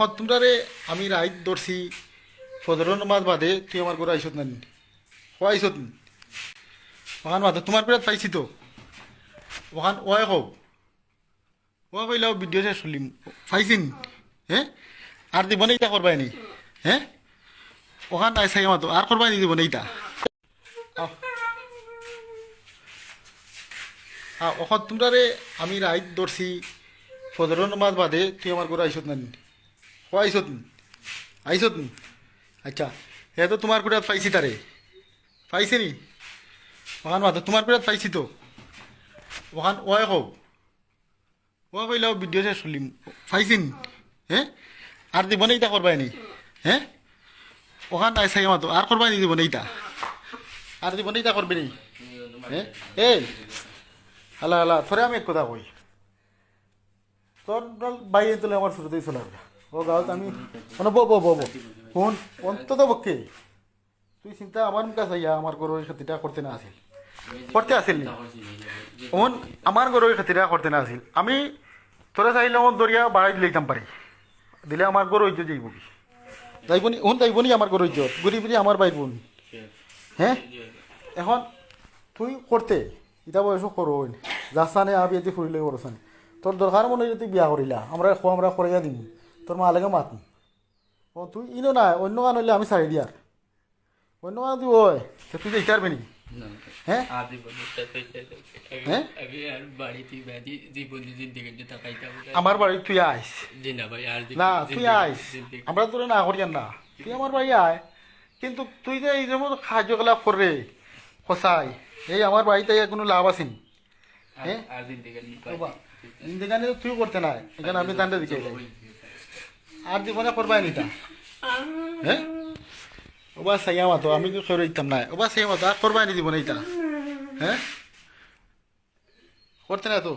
অখন তোমরারে আমি রাইত ধরছি। ফজরের নমাজ বাদে তুই আমার ঘরে আইসত না আইসত ওখান বাদে তোমার পেরাত পাইছি তো। ওখান ওয়াই কও। ও কইলাও ভিডিও শেষ শুনলিম পাইছিন হ্যাঁ আর দিব না ইটা করবাই নি। হ্যাঁ ওখান আই চাই মাতো। আর করবাই দিব না হ্যাঁ ওখান তোমরারে আমি রাইত ধরছি। ফজরের নমাজ বাদে তুই আমার ঘরে আইসত না। ও আইসত আইসত আচ্ছা হে তো তোমার পেরাত পাইছি তারে পাইছে নি? ওখান মাতো তোমার পেরাত পাইছি তো? ওখান ওয়াই কও ও কইলাও ভিডিও শেষ শুনলিম পাইছিন হ্যাঁ আর দিব না ইটা করবাই নি? হ্যাঁ ওখান আই চাই মাতো আর করবাই নি দিব না ইটা আর দিব না ইটা করবে নি? হ্যাঁ এই হালা হালা থরে আমি এক কথা কই। তোর বাইরে তোলে আমার শুরুতেই চলে আসবে ও গাঁত আমি মানে বো বো বো ফোন অন্তত পক্ষে তুই চিন্তা আমার মুখে চাইয়া আমার গরুর ক্ষতিটা করতে না আসিল করতে আসিল নি। ওন আমার গরুর ক্ষতিটা করতে না আসিল আমি তোরা চাইলে আমার দরিয়া বাড়াই দিলেইতাম পারি দিলে আমার গরু ইজ্জত যাইব কি যাইব নি ওন যাইব নি আমার গরু ইজ্জত ঘুরি ফিরি আমার বাইর বোন হ্যাঁ এখন তুই করতে ইটা বয়স করো যাসানে আবি এতে ফুরিলে করছানে তোর দরকার মনে তুই বিয়া করিলা আমরা আমরা করাইয়া দিম। তোর মা লাগে মাত ও তুই ইনো না অন্য গান হইলে আমি ছাড়ি দিয়ার। অন্য গান তুই ওই তুই যাইতে পারবি নি হ্যাঁ আমার বাড়ি তুই আইস না না তুই আইস আমরা তোর না করিয়ান না। তুই আমার বাড়ি আয় কিন্তু তুই যে এই যেমন কার্যকলাপ করে এই আমার বাড়িতে কোনো লাভ হ্যাঁ? জিন্দিগি তুই করতে নাই। এখানে আমি দান্ডে দিকে আর জীবনে করবাই নিতা। হ্যাঁ ওবা সাইয়া মাতো, আমি কি করে দিতাম না ওবা সাইয়া মাতো আর করবাই নি জীবনে ইতা হ্যাঁ করতে না তো?